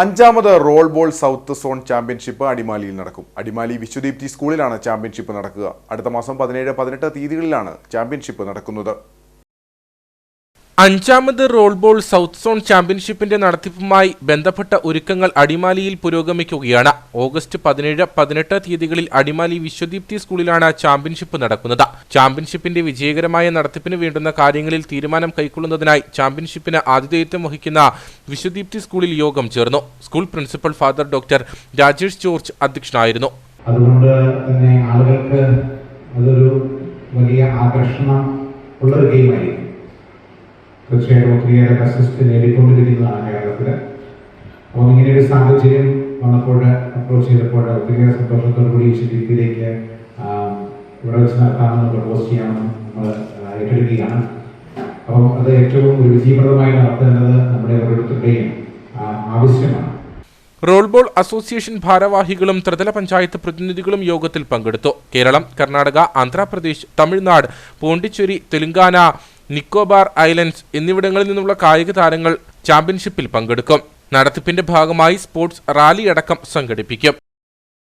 അഞ്ചാമത് roll ball south zone championship അടിമാലിയിൽ നടക്കും. അടിമാലി വിശ്വദീപ്തി സ്കൂളിലാണ് ചാമ്പ്യൻഷിപ്പ് നടക്കുക. അടുത്ത മാസം പതിനേഴ് പതിനെട്ട് തീയതികളിലാണ് ചാമ്പ്യൻഷിപ്പ് നടക്കുന്നത്. അഞ്ചാമത് റോൾബോൾ സൗത്ത് സോൺ ചാമ്പ്യൻഷിപ്പിന്റെ നടത്തിപ്പുമായി ബന്ധപ്പെട്ട ഒരുക്കങ്ങൾ അടിമാലിയിൽ പുരോഗമിക്കുകയാണ്. ഓഗസ്റ്റ് പതിനേഴ് പതിനെട്ട് തീയതികളിൽ അടിമാലി വിശ്വദീപ്തി സ്കൂളിലാണ് ചാമ്പ്യൻഷിപ്പ് നടക്കുന്നത്. ചാമ്പ്യൻഷിപ്പിന്റെ വിജയകരമായ നടത്തിപ്പിന് വേണ്ടുന്ന കാര്യങ്ങളിൽ തീരുമാനം കൈക്കൊള്ളുന്നതിനായി ചാമ്പ്യൻഷിപ്പിന് ആതിഥേയത്വം വഹിക്കുന്ന വിശ്വദീപ്തി സ്കൂളിൽ യോഗം ചേർന്നു. School principal father doctor Rajesh George അധ്യക്ഷനായിരുന്നു. അതുകൊണ്ട് തന്നെ ആളുകൾക്ക് അതൊരു വലിയ ആകർഷണം ഉള്ളൊരു ഗെയിമായിരിക്കും. തീർച്ചയായിട്ടും ഒത്തിരിയേറെ പ്രശസ്തി നേടിക്കൊണ്ടിരിക്കുന്നതാണ് കേരളത്തിൽ അപ്പോൾ ഇങ്ങനെ ഒരു സാഹചര്യം വന്നപ്പോൾ അപ്രോച്ച് ചെയ്തപ്പോൾ ഒത്തിരിയേറെ സന്തോഷത്തോടു കൂടി ഈ രീതിയിലേക്ക് ഇവിടെ വെച്ച് നടത്താമെന്ന് പ്രപ്പോസ് ചെയ്യാമെന്ന് നമ്മൾ ഏറ്റെടുക്കുകയാണ്. അപ്പോൾ അത് ഏറ്റവും ഒരു വിജയപ്രദമായി നടത്തേണ്ടത് നമ്മുടെ ഓരോരുത്തരുടെയും ആവശ്യമാണ്. റോൾബോൾ അസോസിയേഷൻ ഭാരവാഹികളും ത്രിതല പഞ്ചായത്ത് പ്രതിനിധികളും യോഗത്തിൽ പങ്കെടുത്തു. കേരളം കർണാടക ആന്ധ്രാപ്രദേശ് തമിഴ്നാട് പോണ്ടിച്ചേരി തെലങ്കാന നിക്കോബാർ ഐലൻഡ്സ് എന്നിവിടങ്ങളിൽ നിന്നുള്ള കായിക താരങ്ങൾ ചാമ്പ്യൻഷിപ്പിൽ പങ്കെടുക്കും. നടത്തിപ്പിന്റെ ഭാഗമായി സ്പോർട്സ് റാലി അടക്കം സംഘടിപ്പിക്കും.